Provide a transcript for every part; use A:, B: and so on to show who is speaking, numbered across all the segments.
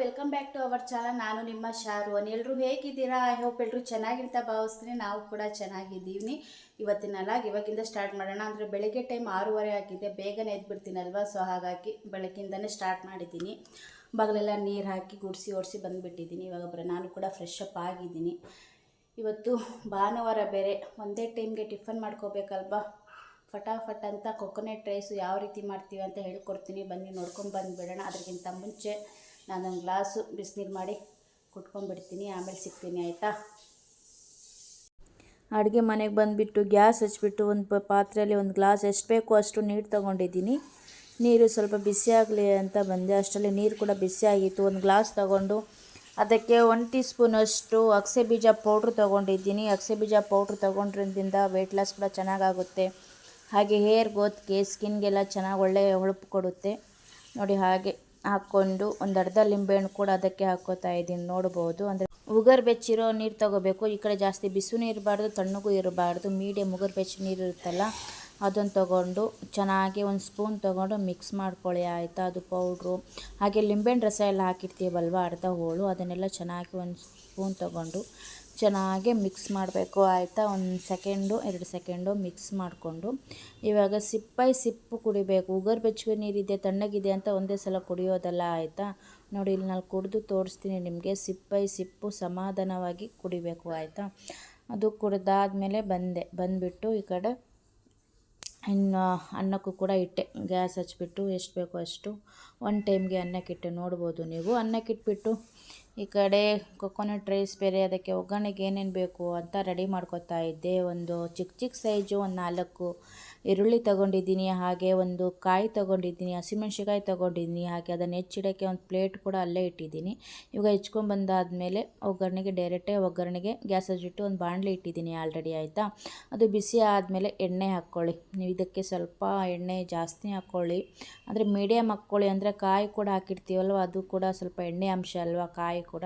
A: Welcome back to our channel ನಾನು ನಿಮ್ಮ ಶಾರುವನ್ ಎಲ್ಲರೂ ಹೇಗಿದ್ದೀರಾ? ಐ ಹೋಪ್ ಎಲ್ಲರೂ ಚೆನ್ನಾಗಿರ್ತಾ ಭಾವಿಸ್ತೀನಿ. ನಾವು ಕೂಡ ಚೆನ್ನಾಗಿದ್ದೀವಿ. ಇವತ್ತಿನ ಅಲಾಗ್ ಇವಾಗಿಂದ ಸ್ಟಾರ್ಟ್ ಮಾಡೋಣ. ಅಂದರೆ ಬೆಳಗ್ಗೆ ಟೈಮ್ ಆರೂವರೆ ಆಗಿದೆ. ಬೇಗನೆ ಎದ್ಬಿಡ್ತೀನಲ್ವ? ಸೊ ಹಾಗಾಗಿ ಬೆಳಗ್ಗಿಂದನೇ ಸ್ಟಾರ್ಟ್ ಮಾಡಿದ್ದೀನಿ. ಬಾಗಿಲೆಲ್ಲ ನೀರು ಹಾಕಿ ಗುಡಿಸಿ ಓಡಿಸಿ ಬಂದುಬಿಟ್ಟಿದ್ದೀನಿ. ಇವಾಗ ಬರ, ನಾನು ಕೂಡ ಫ್ರೆಶ್ ಅಪ್ ಆಗಿದ್ದೀನಿ. ಇವತ್ತು ಭಾನುವಾರ ಬೇರೆ ಒಂದೇ ಟೈಮ್ಗೆ ಟಿಫನ್ ಮಾಡ್ಕೋಬೇಕಲ್ವಾ? ಫಟಾಫಟ್ ಅಂತ ಕೊಕೊನೆಟ್ ರೈಸು ಯಾವ ರೀತಿ ಮಾಡ್ತೀವಿ ಅಂತ ಹೇಳ್ಕೊಡ್ತೀನಿ. ಬನ್ನಿ, ನೋಡ್ಕೊಂಡು ಬಂದುಬಿಡೋಣ. ಅದಕ್ಕಿಂತ ಮುಂಚೆ ನಾನೊಂದು ಗ್ಲಾಸು ಬಿಸಿನೀರು ಮಾಡಿ ಕುಟ್ಕೊಂಡ್ಬಿಡ್ತೀನಿ, ಆಮೇಲೆ ಸಿಗ್ತೀನಿ, ಆಯಿತಾ?
B: ಅಡುಗೆ ಮನೆಗೆ ಬಂದುಬಿಟ್ಟು ಗ್ಯಾಸ್ ಹಚ್ಚಿಬಿಟ್ಟು ಒಂದು ಪಾತ್ರೆಯಲ್ಲಿ ಒಂದು ಗ್ಲಾಸ್ ಎಷ್ಟು ಬೇಕೋ ಅಷ್ಟು ನೀರು ತೊಗೊಂಡಿದ್ದೀನಿ. ನೀರು ಸ್ವಲ್ಪ ಬಿಸಿ ಆಗಲಿ ಅಂತ ಬಂದೆ. ಅಷ್ಟರಲ್ಲಿ ನೀರು ಕೂಡ ಬಿಸಿ ಆಗಿತ್ತು. ಒಂದು ಗ್ಲಾಸ್ ತಗೊಂಡು ಅದಕ್ಕೆ ಒನ್ ಟೀ ಸ್ಪೂನಷ್ಟು ಅಗಸೆ ಬೀಜ ಪೌಡ್ರ್ ತೊಗೊಂಡಿದ್ದೀನಿ. ಅಗಸೆ ಬೀಜ ಪೌಡ್ರ್ ತೊಗೊಂಡ್ರಿಂದ ವೆಯ್ಟ್ ಲಾಸ್ ಕೂಡ ಚೆನ್ನಾಗಾಗುತ್ತೆ. ಹಾಗೆ ಹೇರ್ ಗೋತ್ಗೆ ಸ್ಕಿನ್ಗೆಲ್ಲ ಚೆನ್ನಾಗಿ ಒಳ್ಳೆಯ ಹೊಳಪು ಕೊಡುತ್ತೆ. ನೋಡಿ ಹಾಗೆ. ಹಾಕ್ಕೊಂಡು ಒಂದು ಅರ್ಧ ಲಿಂಬೆಹಣ್ಣು ಕೂಡ ಅದಕ್ಕೆ ಹಾಕೋತಾ ಇದ್ದೀನಿ, ನೋಡ್ಬೋದು. ಅಂದರೆ ಉಗರ್ ಬೆಚ್ಚಿರೋ ನೀರು ತಗೋಬೇಕು. ಈ ಕಡೆ ಜಾಸ್ತಿ ಬಿಸಿನೂ ಇರಬಾರ್ದು, ತಣ್ಣಗೂ ಇರಬಾರ್ದು, ಮೀಡಿಯಂ ಉಗರ್ ಬೆಚ್ಚ ನೀರು ಇರುತ್ತಲ್ಲ ಅದನ್ನು ತಗೊಂಡು ಚೆನ್ನಾಗಿ ಒಂದು ಸ್ಪೂನ್ ತೊಗೊಂಡು ಮಿಕ್ಸ್ ಮಾಡ್ಕೊಳ್ಳಿ, ಆಯಿತಾ? ಅದು ಪೌಡ್ರು. ಹಾಗೆ ಲಿಂಬೆಹಣ್ಣು ರಸ ಎಲ್ಲ ಹಾಕಿರ್ತೀವಲ್ವ, ಅರ್ಧ ಹೋಳು. ಅದನ್ನೆಲ್ಲ ಚೆನ್ನಾಗಿ ಒಂದು ಸ್ಪೂನ್ ತೊಗೊಂಡು ಚೆನ್ನಾಗಿ ಮಿಕ್ಸ್ ಮಾಡಬೇಕು, ಆಯಿತಾ? ಒಂದು ಸೆಕೆಂಡು ಎರಡು ಸೆಕೆಂಡು ಮಿಕ್ಸ್ ಮಾಡಿಕೊಂಡು. ಇವಾಗ ಸಿಪ್ಪೈ ಸಿಪ್ಪು ಕುಡಿಬೇಕು. ಉಗರ್ ಬೆಚ್ಚಗೆ ನೀರಿದೆ, ತಣ್ಣಗಿದೆ ಅಂತ ಒಂದೇ ಸಲ ಕುಡಿಯೋದಲ್ಲ, ಆಯಿತಾ? ನೋಡಿ, ಇಲ್ಲಿ ನಾನು ಕುಡಿದು ತೋರಿಸ್ತೀನಿ ನಿಮಗೆ. ಸಿಪ್ಪೈ ಸಿಪ್ಪು ಸಮಾಧಾನವಾಗಿ ಕುಡಿಬೇಕು, ಆಯಿತಾ? ಅದು ಕುಡಿದಾದ್ಮೇಲೆ ಬಂದೆ, ಬಂದುಬಿಟ್ಟು ಈ ಕಡೆ ಇನ್ನು ಅನ್ನಕ್ಕೂ ಕೂಡ ಇಟ್ಟೆ. ಗ್ಯಾಸ್ ಹಚ್ಚಿಬಿಟ್ಟು ಎಷ್ಟು ಬೇಕೋ ಅಷ್ಟು ಒನ್ ಟೈಮ್ಗೆ ಅನ್ನಕ್ಕಿಟ್ಟು ನೋಡ್ಬೋದು ನೀವು. ಅನ್ನಕ್ಕಿಟ್ಬಿಟ್ಟು ಈ ಕಡೆ ಕೊಕೊನಟ್ ರೈಸ್ ಬೇರೆ ಅದಕ್ಕೆ ಒಗ್ಗರಣೆಗೆ ಏನೇನು ಬೇಕು ಅಂತ ರೆಡಿ ಮಾಡ್ಕೊತಾ ಇದ್ದೆ. ಒಂದು ಚಿಕ್ಕ ಚಿಕ್ಕ ಸೈಜು ಒಂದು ನಾಲ್ಕು ಈರುಳ್ಳಿ ತೊಗೊಂಡಿದ್ದೀನಿ, ಹಾಗೆ ಒಂದು ಕಾಯಿ ತೊಗೊಂಡಿದ್ದೀನಿ ಹಸಿಮೆಣ್ಸಿಕಾಯಿ ತೊಗೊಂಡಿದ್ದೀನಿ, ಹಾಗೆ ಅದನ್ನು ಹೆಚ್ಚಿಡೋಕ್ಕೆ ಒಂದು ಪ್ಲೇಟ್ ಕೂಡ ಅಲ್ಲೇ ಇಟ್ಟಿದ್ದೀನಿ. ಇವಾಗ ಮೇಲೆ ಒಗ್ಗರಣೆಗೆ ಡೈರೆಕ್ಟೇ ಒಗ್ಗರಣೆಗೆ ಗ್ಯಾಸ್ ಹಚ್ಚಿಟ್ಟು ಒಂದು ಬಾಣಲೆ ಇಟ್ಟಿದ್ದೀನಿ ಆಲ್ರೆಡಿ, ಆಯಿತಾ? ಅದು ಬಿಸಿ ಆದಮೇಲೆ ಎಣ್ಣೆ ಹಾಕ್ಕೊಳ್ಳಿ. ನೀವು ಇದಕ್ಕೆ ಸ್ವಲ್ಪ ಎಣ್ಣೆ ಜಾಸ್ತಿ ಹಾಕ್ಕೊಳ್ಳಿ. ಅಂದರೆ ಮೀಡಿಯಮ್ ಹಾಕ್ಕೊಳ್ಳಿ, ಅಂದರೆ ಕಾಯಿ ಕೂಡ ಹಾಕಿರ್ತೀವಲ್ವ, ಅದು ಕೂಡ ಸ್ವಲ್ಪ ಎಣ್ಣೆ ಅಂಶ ಅಲ್ವಾ, ಕಾಯಿ ಕೂಡ.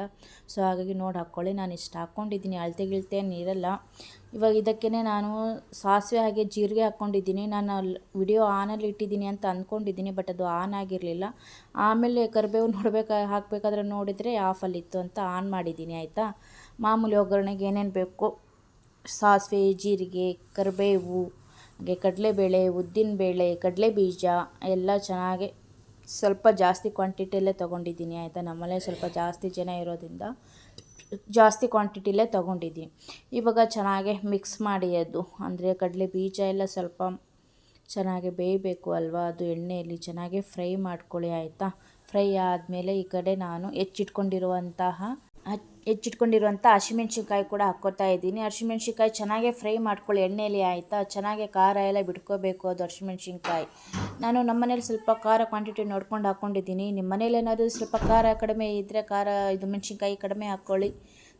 B: ಸೊ ಹಾಗಾಗಿ ನೋಡಿ ಹಾಕ್ಕೊಳ್ಳಿ. ನಾನು ಇಷ್ಟು ಹಾಕ್ಕೊಂಡಿದ್ದೀನಿ, ಅಳ್ತೆ ಗಿಳತೆ ನೀರಲ್ಲ ಇವಾಗ ಇದಕ್ಕೇ ನಾನು ಸಾಸಿವೆ ಹಾಗೆ ಜೀರಿಗೆ ಹಾಕ್ಕೊಂಡಿದ್ದೀನಿ. ನಾನು ವಿಡಿಯೋ ಆನಲ್ಲಿ ಇಟ್ಟಿದ್ದೀನಿ ಅಂತ ಅಂದ್ಕೊಂಡಿದ್ದೀನಿ ಬಟ್ ಅದು ಆನ್ ಆಗಿರಲಿಲ್ಲ. ಆಮೇಲೆ ಕರಿಬೇವು ನೋಡ್ಬೇಕು, ಹಾಕಬೇಕಾದ್ರೆ ನೋಡಿದರೆ ಆಫಲ್ಲಿತ್ತು ಅಂತ ಆನ್ ಮಾಡಿದ್ದೀನಿ, ಆಯಿತಾ? ಮಾಮೂಲಿ ಒಗ್ಗರಣೆಗೆ ಏನೇನು ಬೇಕು, ಸಾಸಿವೆ, ಜೀರಿಗೆ, ಕರಿಬೇವು, ಹಾಗೆ ಕಡಲೆಬೇಳೆ, ಉದ್ದಿನಬೇಳೆ ಕಡಲೆ ಬೀಜ ಎಲ್ಲ ಚೆನ್ನಾಗಿ ಸ್ವಲ್ಪ ಜಾಸ್ತಿ ಕ್ವಾಂಟಿಟಿಯಲ್ಲೇ ತೊಗೊಂಡಿದ್ದೀನಿ, ಆಯಿತಾ? ನಮ್ಮಲ್ಲೇ ಸ್ವಲ್ಪ ಜಾಸ್ತಿ ಜನ ಇರೋದ್ರಿಂದ. ಜಾಸ್ತಿ ಕ್ವಾಂಟಿಟಿಲೇ ತೊಗೊಂಡಿದ್ದೀನಿ ಇವಾಗ ಚೆನ್ನಾಗಿ ಮಿಕ್ಸ್ ಮಾಡಿ ಅದು. ಅಂದರೆ ಕಡಲೆ ಬೀಜ ಎಲ್ಲ ಸ್ವಲ್ಪ ಚೆನ್ನಾಗಿ ಬೇಯಬೇಕು ಅಲ್ವಾ? ಅದು ಎಣ್ಣೆಯಲ್ಲಿ ಚೆನ್ನಾಗಿ ಫ್ರೈ ಮಾಡ್ಕೊಳ್ಳಿ ಆಯಿತಾ? ಫ್ರೈ ಆದಮೇಲೆ ಈ ಕಡೆ ನಾನು ಹೆಚ್ಚಿಟ್ಕೊಂಡಿರುವಂತಹ, ಹೆಚ್ಚಿಟ್ಕೊಂಡಿರುವಂಥ ಹಸಿಮೆಣ್ಸಿನ್ಕಾಯಿ ಕೂಡ ಹಾಕ್ಕೋತಾ ಇದ್ದೀನಿ. ಹಸಿಮೆಣ್ಸಿನ್ಕಾಯಿ ಚೆನ್ನಾಗೆ ಫ್ರೈ ಮಾಡ್ಕೊಳ್ಳಿ ಎಣ್ಣೆಯಲ್ಲಿ ಆಯಿತಾ? ಚೆನ್ನಾಗೆ ಖಾರ ಎಲ್ಲ ಬಿಟ್ಕೋಬೇಕು ಅದು ಹಸಿಮೆಣ್ಸಿನ್ಕಾಯಿ. ನಾನು ನಮ್ಮ ಮನೇಲಿ ಸ್ವಲ್ಪ ಖಾರ ಕ್ವಾಂಟಿಟಿ ನೋಡ್ಕೊಂಡು ಹಾಕ್ಕೊಂಡಿದ್ದೀನಿ ನಿಮ್ಮ ಮನೇಲಿ ಏನಾದರೂ ಸ್ವಲ್ಪ ಖಾರ ಕಡಿಮೆ ಇದ್ದರೆ ಖಾರ, ಇದು ಮೆಣಸಿನ್ಕಾಯಿ ಕಡಿಮೆ ಹಾಕ್ಕೊಳ್ಳಿ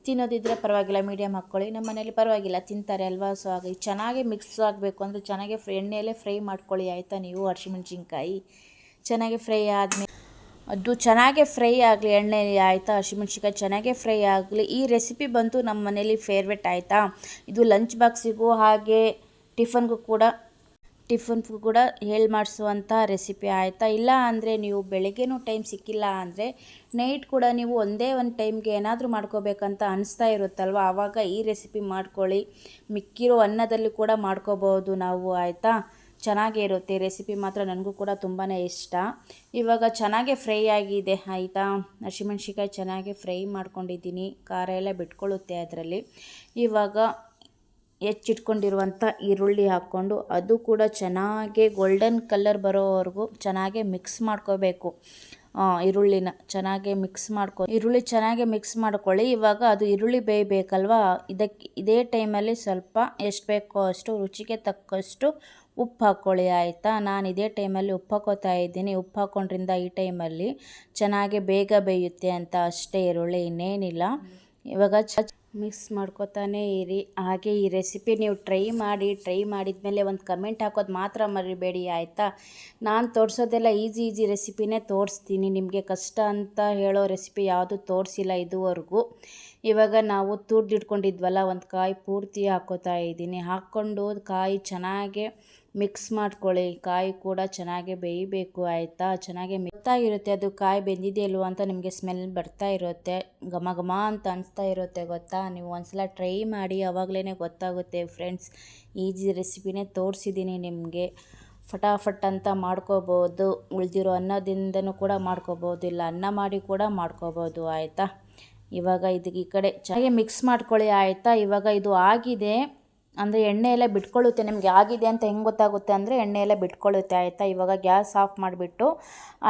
B: ತಿನ್ನೋದಿದ್ದರೆ ಪರವಾಗಿಲ್ಲ ಮೀಡಿಯಮ್ ಹಾಕ್ಕೊಳ್ಳಿ ನಮ್ಮ ಮನೇಲಿ ಪರವಾಗಿಲ್ಲ, ತಿಂತಾರೆ ಅಲ್ವಾ? ಸೊ ಹಾಗೆ ಚೆನ್ನಾಗಿ ಮಿಕ್ಸ್ ಆಗಬೇಕು ಅಂದರೆ ಚೆನ್ನಾಗಿ ಫ್ರೈ ಎಣ್ಣೆಯಲ್ಲೇ ಫ್ರೈ ಮಾಡ್ಕೊಳ್ಳಿ, ಆಯಿತಾ ನೀವು ಹಸಿಮೆಣ್ಸಿನ್ಕಾಯಿ ಚೆನ್ನಾಗಿ ಫ್ರೈ ಆದಮೇಲೆ ಅದು ಚೆನ್ನಾಗೆ ಫ್ರೈ ಆಗಲಿ, ಎಣ್ಣೆ ಆಯಿತಾ ಹಸಿಮೆಣ್ಸಿಕಾಯಿ ಚೆನ್ನಾಗೆ ಫ್ರೈ ಆಗಲಿ, ಈ ರೆಸಿಪಿ ಬಂತು ನಮ್ಮ ಮನೇಲಿ ಫೇವ್ರೆಟ್ ಆಯಿತಾ? ಇದು ಲಂಚ್ ಬಾಕ್ಸಿಗೂ ಹಾಗೆ, ಟಿಫನ್ಗೂ ಕೂಡ ಟಿಫನ್ಗೂ ಕೂಡ ಹೇಳಿ ಮಾಡಿಸುವಂಥ ರೆಸಿಪಿ ಆಯಿತಾ? ಇಲ್ಲ ಅಂದರೆ ನೀವು ಬೆಳಗ್ಗೆನೂ ಟೈಮ್ ಸಿಕ್ಕಿಲ್ಲ ಅಂದರೆ ನೈಟ್ ಕೂಡ ನೀವು ಒಂದೇ ಒಂದು ಟೈಮ್ಗೆ ಏನಾದರೂ ಮಾಡ್ಕೋಬೇಕಂತ ಅನಿಸ್ತಾ ಇರುತ್ತಲ್ವ? ಆವಾಗ ಈ ರೆಸಿಪಿ ಮಾಡ್ಕೊಳ್ಳಿ. ಮಿಕ್ಕಿರೋ ಅನ್ನದಲ್ಲಿ ಕೂಡ ಮಾಡ್ಕೋಬೋದು ನಾವು, ಆಯಿತಾ? ಚೆನ್ನಾಗೇ ಇರುತ್ತೆ ರೆಸಿಪಿ ಮಾತ್ರ ನನಗೂ ಕೂಡ ತುಂಬಾ ಇಷ್ಟ. ಇವಾಗ ಚೆನ್ನಾಗೆ ಫ್ರೈ ಆಗಿದೆ, ಆಯಿತಾ? ಹಸಿಮೆಣ್ಸಿಕಾಯಿ ಚೆನ್ನಾಗಿ ಫ್ರೈ ಮಾಡ್ಕೊಂಡಿದ್ದೀನಿ. ಖಾರ ಎಲ್ಲ ಬಿಟ್ಕೊಳ್ಳುತ್ತೆ ಅದರಲ್ಲಿ. ಇವಾಗ ಹೆಚ್ಚಿಟ್ಕೊಂಡಿರುವಂಥ ಈರುಳ್ಳಿ ಹಾಕ್ಕೊಂಡು ಅದು ಕೂಡ ಚೆನ್ನಾಗಿ ಗೋಲ್ಡನ್ ಕಲರ್ ಬರೋವರೆಗೂ ಚೆನ್ನಾಗಿ ಮಿಕ್ಸ್ ಮಾಡ್ಕೋಬೇಕು. ಈರುಳ್ಳಿನ ಚೆನ್ನಾಗಿ ಮಿಕ್ಸ್ ಮಾಡ್ಕೊ, ಈರುಳ್ಳಿ ಚೆನ್ನಾಗಿ ಮಿಕ್ಸ್ ಮಾಡ್ಕೊಳ್ಳಿ. ಇವಾಗ ಅದು ಈರುಳ್ಳಿ ಬೇಯಬೇಕಲ್ವಾ? ಇದಕ್ಕೆ, ಇದೇ ಟೈಮಲ್ಲಿ ಸ್ವಲ್ಪ ಎಷ್ಟು ಬೇಕೋ ಅಷ್ಟು, ರುಚಿಗೆ ತಕ್ಕಷ್ಟು ಉಪ್ಪು ಹಾಕ್ಕೊಳ್ಳಿ, ಆಯಿತಾ? ನಾನು ಇದೇ ಟೈಮಲ್ಲಿ ಉಪ್ಪು ಹಾಕೋತಾ ಇದ್ದೀನಿ. ಉಪ್ಪು ಹಾಕ್ಕೊಂಡ್ರಿಂದ ಈ ಟೈಮಲ್ಲಿ ಚೆನ್ನಾಗಿ ಬೇಗ ಬೇಯುತ್ತೆ ಅಂತ ಅಷ್ಟೇ ಈರುಳ್ಳಿ, ಇನ್ನೇನಿಲ್ಲ. ಇವಾಗ ಮಿಕ್ಸ್ ಮಾಡ್ಕೊತಾನೆ ಇರಿ. ಹಾಗೆ ಈ ರೆಸಿಪಿ ನೀವು ಟ್ರೈ ಮಾಡಿ, ಟ್ರೈ ಮಾಡಿದ ಮೇಲೆ ಒಂದು ಕಮೆಂಟ್ ಹಾಕೋದು ಮಾತ್ರ ಮರಿಬೇಡಿ, ಆಯಿತಾ? ನಾನು ತೋರಿಸೋದೆಲ್ಲ ಈಸಿ ಈಸಿ ರೆಸಿಪಿನೇ ತೋರಿಸ್ತೀನಿ. ನಿಮಗೆ ಕಷ್ಟ ಅಂತ ಹೇಳೋ ರೆಸಿಪಿ ಯಾವುದು ತೋರಿಸಿಲ್ಲ ಇದುವರೆಗೂ. ಇವಾಗ ನಾವು ತುರ್ದಿಟ್ಕೊಂಡಿದ್ವಲ್ಲ, ಒಂದು ಕಾಯಿ ಪೂರ್ತಿ ಹಾಕೋತಾ ಇದ್ದೀನಿ. ಹಾಕ್ಕೊಂಡು ಕಾಯಿ ಚೆನ್ನಾಗಿ ಮಿಕ್ಸ್ ಮಾಡ್ಕೊಳ್ಳಿ. ಕಾಯಿ ಕೂಡ ಚೆನ್ನಾಗಿ ಬೇಯಬೇಕು, ಆಯಿತಾ? ಚೆನ್ನಾಗಿ ಗೊತ್ತಾಗಿರುತ್ತೆ ಅದು ಕಾಯಿ ಬೆಂದಿದೆ ಇಲ್ವೋ ಅಂತ ನಿಮಗೆ ಸ್ಮೆಲ್ ಬರ್ತಾ ಇರುತ್ತೆ. ಘಮ ಘಮ ಅಂತ ಅನಿಸ್ತಾ ಇರುತ್ತೆ ಗೊತ್ತಾ? ನೀವು ಒಂದ್ಸಲ ಟ್ರೈ ಮಾಡಿ ಅವಾಗಲೇ ಗೊತ್ತಾಗುತ್ತೆ ಫ್ರೆಂಡ್ಸ್ ಈಜಿ ರೆಸಿಪಿನೇ ತೋರಿಸಿದ್ದೀನಿ ನಿಮಗೆ. ಫಟಾಫಟ್ ಅಂತ ಮಾಡ್ಕೋಬೋದು. ಉಳಿದಿರೋ ಅನ್ನದಿಂದನೂ ಕೂಡ ಮಾಡ್ಕೋಬೋದು, ಇಲ್ಲ ಅನ್ನ ಮಾಡಿ ಕೂಡ ಮಾಡ್ಕೋಬೋದು, ಆಯಿತಾ? ಇವಾಗ ಇದಕ್ಕೆ ಈ ಕಡೆ ಚೆನ್ನಾಗಿ ಮಿಕ್ಸ್ ಮಾಡ್ಕೊಳ್ಳಿ, ಆಯಿತಾ? ಇವಾಗ ಇದು ಆಗಿದೆ. ಅಂದರೆ ಎಣ್ಣೆ ಎಲ್ಲ ಬಿಟ್ಕೊಳ್ಳುತ್ತೆ. ನಿಮಗೆ ಆಗಿದೆ ಅಂತ ಹೆಂಗೆ ಗೊತ್ತಾಗುತ್ತೆ ಅಂದರೆ ಎಣ್ಣೆ ಎಲ್ಲ ಬಿಟ್ಕೊಳ್ಳುತ್ತೆ ಆಯಿತಾ? ಇವಾಗ ಗ್ಯಾಸ್ ಆಫ್ ಮಾಡಿಬಿಟ್ಟು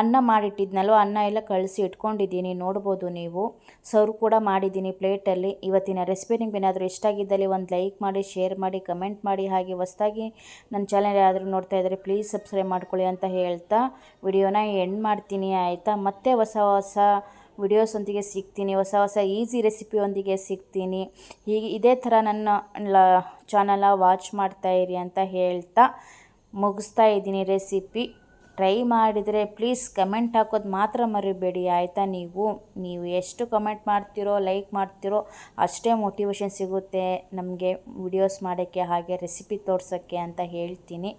B: ಅನ್ನ ಮಾಡಿಟ್ಟಿದ್ನಲ್ವ? ಅನ್ನ ಎಲ್ಲ ಕಳಿಸಿ ಇಟ್ಕೊಂಡಿದ್ದೀನಿ. ನೋಡ್ಬೋದು ನೀವು. ಸರ್ವ್ ಕೂಡ ಮಾಡಿದ್ದೀನಿ ಪ್ಲೇಟಲ್ಲಿ. ಇವತ್ತಿನ ರೆಸಿಪಿ ನಿಮ್ಗೆ ಏನಾದರೂ ಇಷ್ಟ ಆಗಿದ್ದಲ್ಲಿ ಒಂದು ಲೈಕ್ ಮಾಡಿ, ಶೇರ್ ಮಾಡಿ, ಕಮೆಂಟ್ ಮಾಡಿ. ಹಾಗೆ ಹೊಸ್ದಾಗಿ ನನ್ನ ಚಾನಲ್ ಯಾರಾದರೂ ನೋಡ್ತಾ ಇದ್ದರೆ ಪ್ಲೀಸ್ ಸಬ್ಸ್ಕ್ರೈಬ್ ಮಾಡ್ಕೊಳ್ಳಿ ಅಂತ ಹೇಳ್ತಾ ವಿಡಿಯೋನ ಎಂಡ್ ಮಾಡ್ತೀನಿ ಆಯಿತಾ? ಮತ್ತೆ ಹೊಸ ಹೊಸ ವಿಡಿಯೋಸೊಂದಿಗೆ ಸಿಗ್ತೀನಿ, ಹೊಸ ಹೊಸ ಈಸಿ ರೆಸಿಪಿಯೊಂದಿಗೆ ಸಿಗ್ತೀನಿ. ಹೀಗೆ ಇದೇ ಥರ ನನ್ನ ಲ ಚಾನಲ ವಾಚ್ ಇರಿ ಅಂತ ಹೇಳ್ತಾ ಮುಗಿಸ್ತಾ ಇದ್ದೀನಿ ರೆಸಿಪಿ. ಟ್ರೈ ಮಾಡಿದರೆ ಪ್ಲೀಸ್ ಕಮೆಂಟ್ ಹಾಕೋದು ಮಾತ್ರ ಮರಿಬೇಡಿ, ಆಯಿತಾ? ನೀವು ನೀವು ಎಷ್ಟು ಕಮೆಂಟ್ ಮಾಡ್ತೀರೋ, ಲೈಕ್ ಮಾಡ್ತೀರೋ ಅಷ್ಟೇ ಮೋಟಿವೇಶನ್ ಸಿಗುತ್ತೆ ನಮಗೆ ವಿಡಿಯೋಸ್ ಮಾಡೋಕ್ಕೆ, ಹಾಗೆ ರೆಸಿಪಿ ತೋರ್ಸೋಕ್ಕೆ ಅಂತ ಹೇಳ್ತೀನಿ.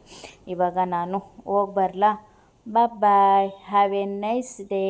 B: ಇವಾಗ ನಾನು ಹೋಗಿ ಬರಲಾ? Bye have a nice day.